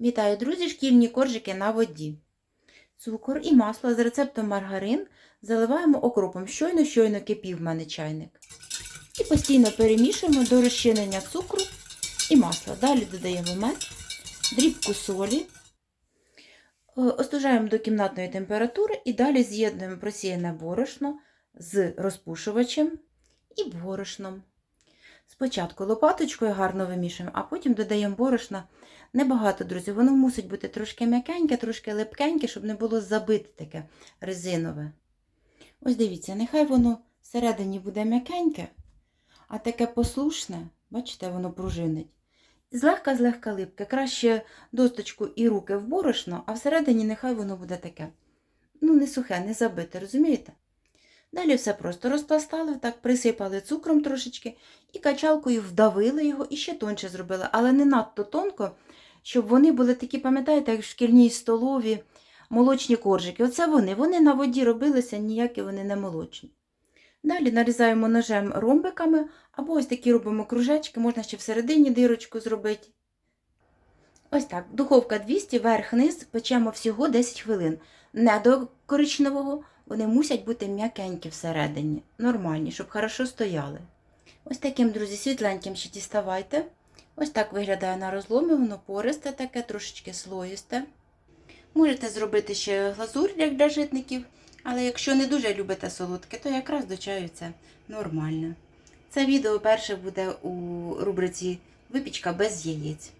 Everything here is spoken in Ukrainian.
Вітаю, друзі! Шкільні коржики на воді. Цукор і масло з рецептом маргарин заливаємо окропом. Щойно щойно кипів мене чайник. І постійно перемішуємо до розчинення цукру і масла. Далі додаємо мед, дрібку солі, е, остужаємо до кімнатної температури і далі з'єднуємо просіяне борошно з розпушувачем і борошном. Спочатку лопаточкою гарно вимішуємо, а потім додаємо борошна небагато, друзі. Воно мусить бути трошки м'якеньке, трошки липкеньке, щоб не було забите таке резинове. Ось дивіться, нехай воно всередині буде м'якеньке, а таке послушне, бачите, воно пружинить. Злегка-злегка липке. Краще досточку і руки в борошно, а всередині нехай воно буде таке. Ну, не сухе, не забите, розумієте? Далі все просто розпластали, так присипали цукром трошечки і качалкою вдавили його і ще тонше зробили, але не надто тонко, щоб вони були такі, пам'ятаєте, як в шкільній столові молочні коржики. Оце вони. Вони на воді робилися, ніякі вони не молочні. Далі нарізаємо ножем ромбиками, або ось такі робимо кружечки, можна ще всередині дирочку зробити. Ось так, духовка 200, верх-низ, печемо всього 10 хвилин. Не до коричневого, вони мусять бути м'якенькі всередині, нормальні, щоб хорошо стояли. Ось таким, друзі, світленьким ще діставайте. Ось так виглядає на розломі, воно пористе таке, трошечки слоїсте. Можете зробити ще глазурь як для житників, але якщо не дуже любите солодке, то якраз до чаю це нормально. Це відео перше буде у рубриці Випічка без яєць.